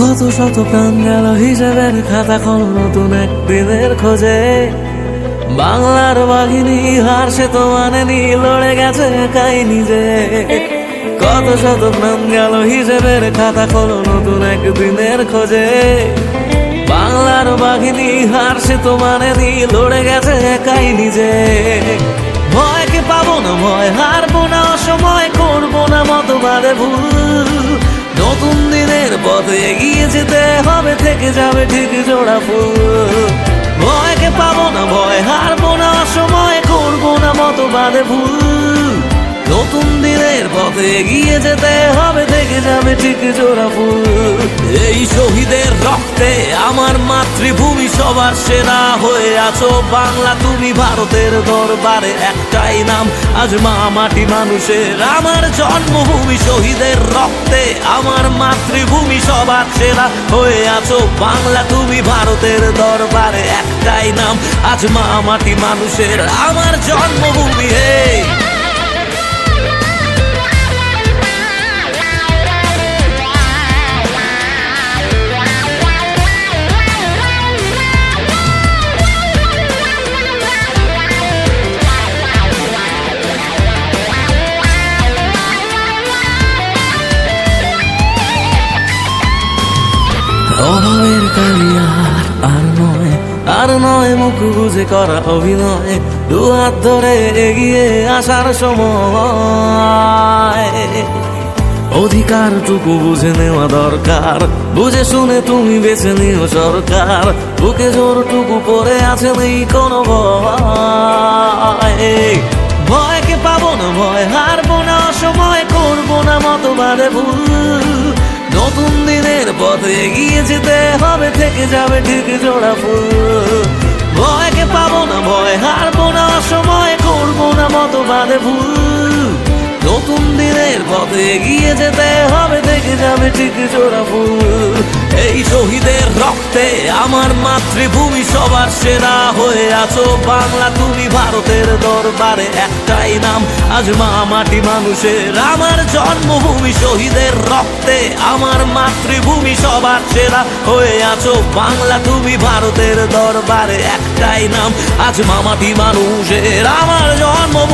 কত শত প্রাণ গেল হিসেবের খাতা খোল নতুন এক দিনের খোঁজে। বাংলার বাঘিনী হার সে তো মানেনি, লড়ে গেছে একাই নিজে। কত শত প্রাণ গেল হিসেবের খাতা খোল নতুন এক দিনের খোঁজে। বাংলার বাঘিনী হার সে তো মানেনি, লড়ে গেছে একাই নিজে। ভয়কে পাবো না ভয়, হারবো না অসময়, করব না মতবাদে ভুল। নতুন দিনের পথে এগিয়ে যেতে হবে, থেকে যাবে ঠিক জোড়া ফুল। ভয়কে পাবো না ভয়, হারবো না সময় করব না মতো বাদে ভুল। নতুন দিনের পথে এগিয়ে যেতে হবে থেকে যাবে ঠিক জোড়া ফুল। এই শহীদের রক্তে আমার মাতৃভূমি সবার সেরা হয়ে আছো। বাংলা, তুমি ভারতের দরবারে একটাই নাম। আজ মা মাটি মানুষের আমার জন্মভূমি। শহীদের রক্তে আমার মাতৃভূমি সবার সেরা হয়ে আছো। বাংলা, তুমি ভারতের দরবারে একটাই নাম। আজ মা মাটি মানুষের আমার জন্মভূমি হে অভাবের কালিয়ার আর নয় আর নয় মুখ বুঝে করা অভিনয়। দু হাত ধরে এগিয়ে আসার সময়। অধিকার টুকু বুঝে নেওয়া দরকার। বুঝে শুনে তুমি বেছে নিও সরকার। বুকে জোরটুকু পড়ে আছে নেই কোনো ভয়। ভয়কে পাবো না, ভয় হারবো না, অসময় করব না মতবাদে ভুল। এগিয়ে যেতে হবে থেকে যাবে ঠিক জোড়া ফুল। ভয়কে পাবো না, ভয় হারবো না, অসময় করব না মতবাদে ভুল। নতুন দিনের পথে এগিয়ে যেতে হবে থেকে যাবে ঠিক জোড়া ফুল। এই শহীদের রক্তে আমার মাতৃভূমি সবার সেরা হয়ে আছো, বাংলা তুমি ভারতের দরবারে একটাই নাম, আজ মা মাটি মানুষের। আমার জন্মভূমি শহীদের রক্তে, আমার মাতৃভূমি সবার সেরা হয়ে আছো। বাংলা, তুমি ভারতের দরবারে একটাই নাম, আজ মামাটি মানুষের। আমার শহীদের